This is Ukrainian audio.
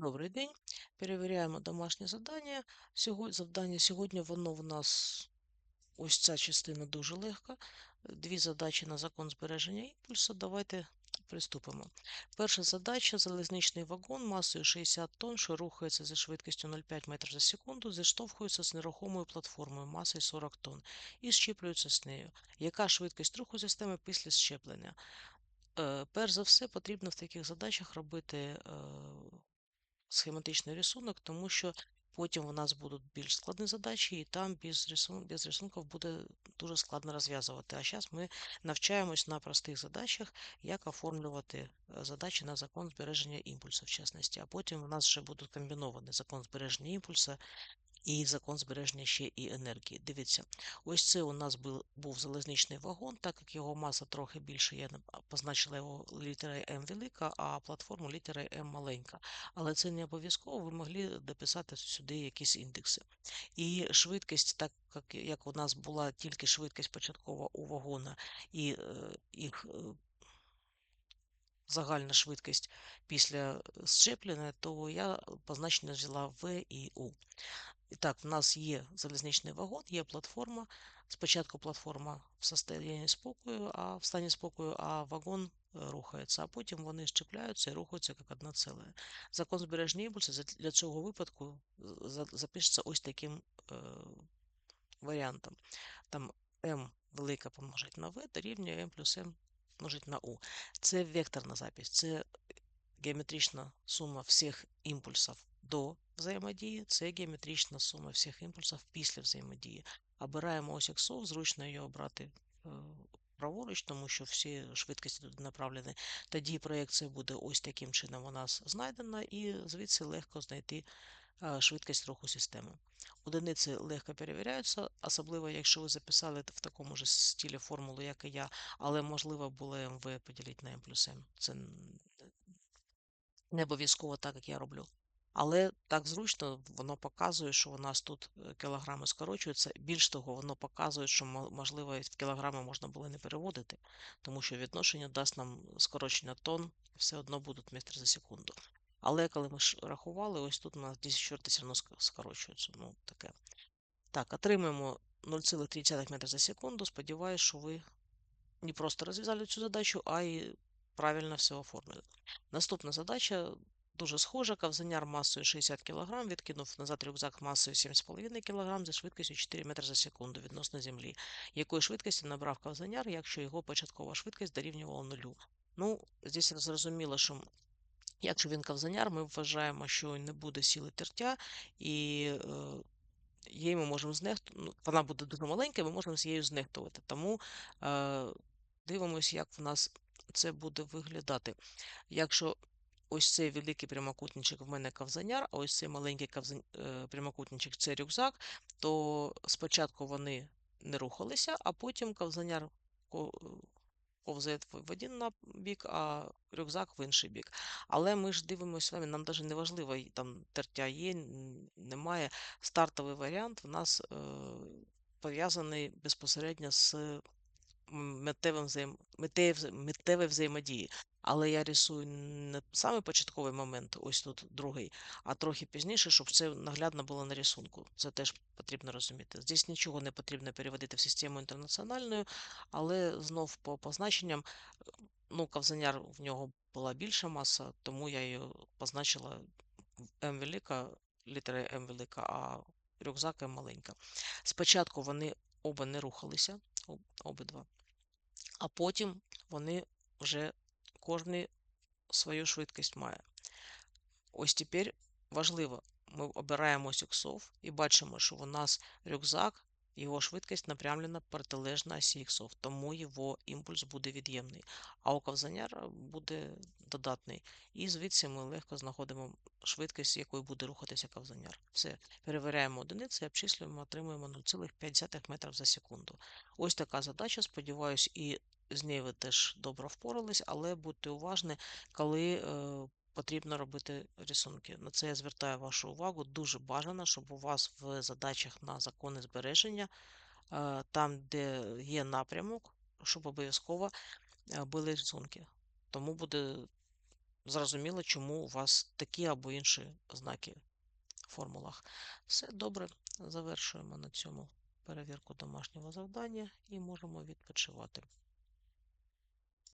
Добрий день. Перевіряємо домашнє завдання. Сьогодні, завдання сьогодні воно в нас ось ця частина дуже легка. Дві задачі на закон збереження імпульсу. Давайте приступимо. Перша задача залізничний вагон масою 60 тонн, що рухається зі швидкістю 0,5 метрів за секунду, зіштовхується з нерухомою платформою масою 40 тонн і щіплюється з нею. Яка швидкість руху системи після щеплення? Е, перш за все, потрібно в таких задачах робити е, схематичний рисунок, тому що потім у нас будуть більш складні задачі, і там без рисунок, без рисунків буде дуже складно розв'язувати. А зараз ми навчаємось на простих задачах, як оформлювати е, задачі на закон збереження імпульсу, в частності. А потім у нас вже будуть комбіновані закон збереження імпульсу і закон збереження ще і енергії. Дивіться, ось це у нас був, був залізничний вагон, так як його маса трохи більше, я позначила його літерою М велика, а платформу літерою М маленька. Але це не обов'язково, ви могли дописати сюди якісь індекси. І швидкість, так як, у нас була тільки швидкість початкова у вагона і е, їх. Е, Загальна швидкість після щеплення, то я позначення взяла В і У. І так, в нас є залізничний вагон, є платформа. Спочатку платформа в стані спокою, а в стані спокою, а вагон е, рухається, а потім вони щепляються і рухаються як одне ціле. Закон збереження імпульсу для цього випадку запишеться ось таким е, варіантом. Там m велика помножить на v дорівнює m плюс m множить на u. Це векторна запись, це геометрична сума всіх імпульсів до взаємодії, це геометрична сума всіх імпульсів після взаємодії. Обираємо ось іксов, зручно її обрати е, праворуч, тому що всі швидкості туди направлені. Тоді проєкція буде ось таким чином у нас знайдена, і звідси легко знайти швидкість руху системи. Одиниці легко перевіряються, особливо, якщо ви записали в такому ж стилі формулу, як і я, але можливо було МВ поділити на М плюс М. Це не обов'язково так, як я роблю. Але так зручно воно показує, що у нас тут е, кілограми скорочуються. Більш того, воно показує, що можливо в кілограми можна було не переводити, тому що відношення дасть нам скорочення тонн, все одно будуть метри за секунду. Але коли ми рахували, ось тут у нас 10 чорти все одно скорочуються. Ну, таке. Так, отримуємо 0,3 метра за секунду. Сподіваюсь, що ви не просто розв'язали цю задачу, а й правильно все оформили. Наступна задача дуже схожа. Кавзаняр масою 60 кг відкинув назад рюкзак масою 7,5 кг за швидкістю 4 метри за секунду відносно землі. Якої швидкості набрав кавзаняр, якщо його початкова швидкість дорівнювала нулю? Ну, здесь зрозуміло, що. Якщо він кавзаняр, ми вважаємо, що не буде сіли тертя, і її ми можемо знехтувати. Ну, вона буде дуже маленька, ми можемо з нею знехтувати. Тому е, дивимося, як в нас це буде виглядати. Якщо ось цей великий прямокутничок в мене кавзаняр, а ось цей маленький кавзан... Е, прямокутничок це рюкзак, то спочатку вони не рухалися, а потім кавзаняр повзе в один бік, а рюкзак в інший бік. Але ми ж дивимося вами, нам навіть не важливо, там тертя є, немає. Стартовий варіант в нас е, пов'язаний безпосередньо з метевим взаєм... миттєвої взаємодії. Але я рисую не саме початковий момент, ось тут другий, а трохи пізніше, щоб це наглядно було на рисунку. Це теж потрібно розуміти. Здесь нічого не потрібно переводити в систему інтернаціональну, але знов по позначенням, ну, кавзаняр в нього була більша маса, тому я її позначила М велика, літера М велика, а рюкзак М маленька. Спочатку вони оба не рухалися, обидва, а потім вони вже кожний свою швидкість має. Ось тепер важливо, ми обираємо сюксов і бачимо, що у нас рюкзак, його швидкість напрямлена протилежна осі тому його імпульс буде від'ємний, а у ковзаняра буде додатний. І звідси ми легко знаходимо швидкість, якою буде рухатися ковзаняр. Все, перевіряємо одиниці, обчислюємо, отримуємо 0,5 метрів за секунду. Ось така задача, сподіваюсь, і з нею ви теж добре впорались, але будьте уважні, коли е, потрібно робити рисунки. На це я звертаю вашу увагу. Дуже бажано, щоб у вас в задачах на закони збереження, е, там, де є напрямок, щоб обов'язково е, були рисунки. Тому буде зрозуміло, чому у вас такі або інші знаки в формулах. Все добре, завершуємо на цьому перевірку домашнього завдання і можемо відпочивати.